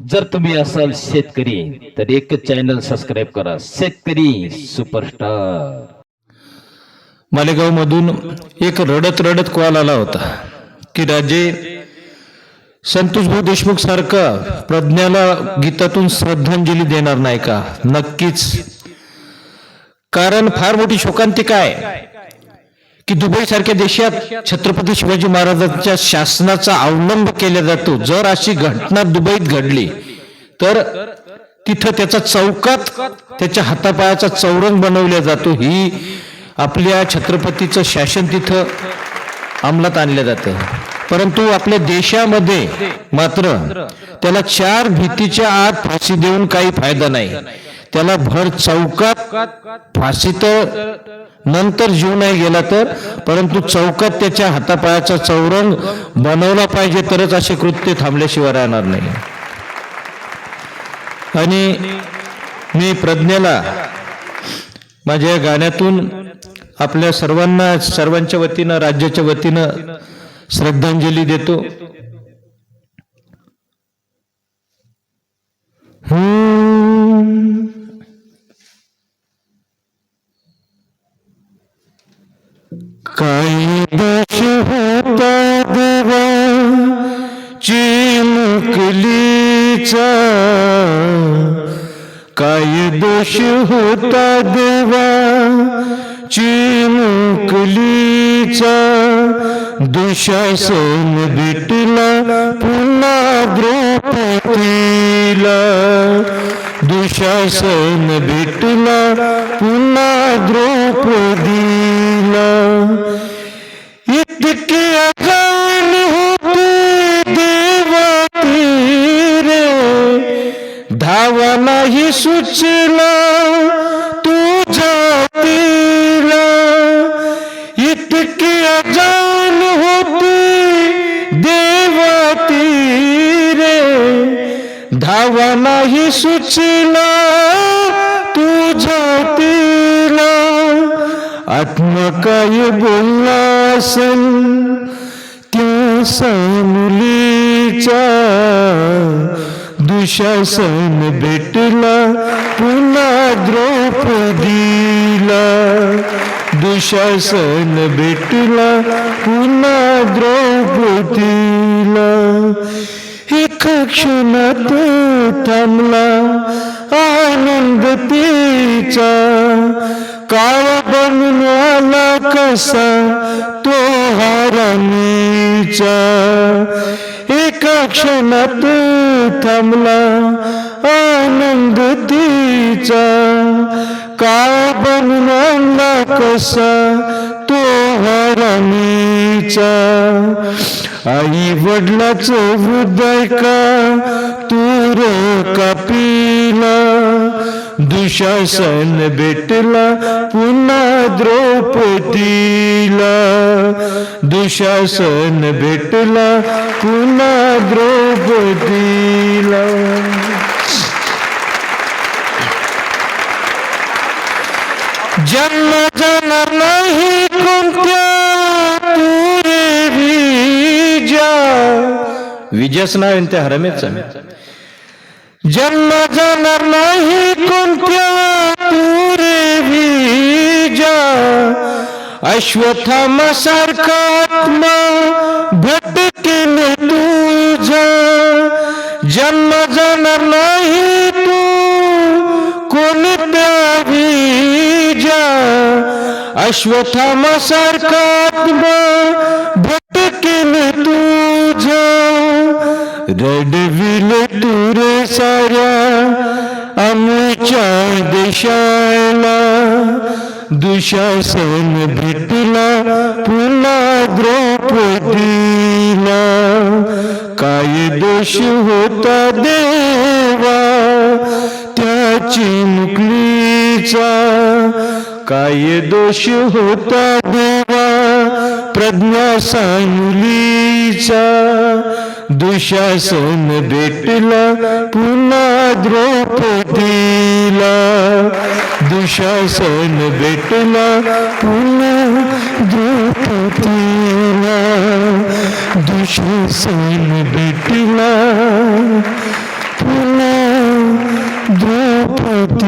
जर तुम्ही असाल शेतकरी तर एकच चॅनल सबस्क्राईब करा. शेतकरी सुपरस्टार मालेगाव मधून एक रडत रडत कॉल आला होता की राजे संतोषभाऊ देशमुख सारखा प्रज्ञाला गीतातून श्रद्धांजली देणार नाही का? नक्कीच. कारण फार मोठी शोकांतिका आहे. की दुबई सारख्या देशात छत्रपती शिवाजी महाराजांच्या शासनाचा अवलंब केला जातो. जर अशी घटना दुबईत घडली तर तिथं त्याचा चौकात त्याच्या हातापायाचा चौरंग बनवला जातो. ही आपल्या छत्रपतीचं शासन तिथं अंमलात आणलं जातं. परंतु आपल्या देशामध्ये मात्र त्याला चार भीतीच्या आत फाशी देऊन काही फायदा नाही. त्याला भर चौकात फाशी तर नंतर जीव नाही गेला तर? परंतु चौकात त्याच्या हातापायाचा चौरंग बनवला पाहिजे तरच असे कृत्य थांबल्याशिवाय राहणार नाही. आणि मी प्रज्ञेला माझ्या या गाण्यातून आपल्या सर्वांना सर्वांच्या वतीनं राज्याच्या वतीनं श्रद्धांजली देतो. हम्म. काही दोष होता देवा चिमुकलीचा काही दोष होता देवा चिमुकलीचा दुशासन भेटला पुन्हा द्रौपदीला दुशासन भेटला पुन्हा द्रौपदी इतके अगान होते देवा रे। धावा नाही सुचला तुझ्या तीला इतके अजान होते देवा रे। धावा नाही सुचला तुझ्या तीला आत्मा काय बोलला असेल त्या सामुलीचा दुशासन भेटला पुन्हा द्रौपदीला दुशासन भेटला पुन्हा द्रौपदीला एका क्षणात थांबला आनंद तिचा. काळ बनवाला आला कसा? तो हारानीचा एका क्षणात थांबला आनंद तिचा. काळ बनवाला आला कसा? तो हारानीचा आई वडिलाचं हृदय का दुशासन भेटला पुन्हा द्रौपदीला. दुशासन भेटला पुन्हा द्रौपदीला. जन्म जन नाही कोणत्या तुरे नाव त्या हरमेचा जन्म जाणार नाही कोणत्या तुरे विजा. अश्वत्थामा सारखा आत्मा भटकेल तुझा. जन्म जाणार नाही तू कोणत्या विजा. अश्वत्थामा सारखा आत्मा भटकेल तुझा. रडविल देशाला दुशासन भेटला पुन्हा द्रौपदीला. काय दोष होता देवा त्याची मुकलीचा. काय दोष होता देवा प्रज्ञा सांगलीचा. দুঃশাসন বেটল পুনা দ্রৌপদীলা দুঃশাসন বেটল পুনা দ্রৌপদীলা দুঃশাসন বেটল পুনা দ্রৌপদী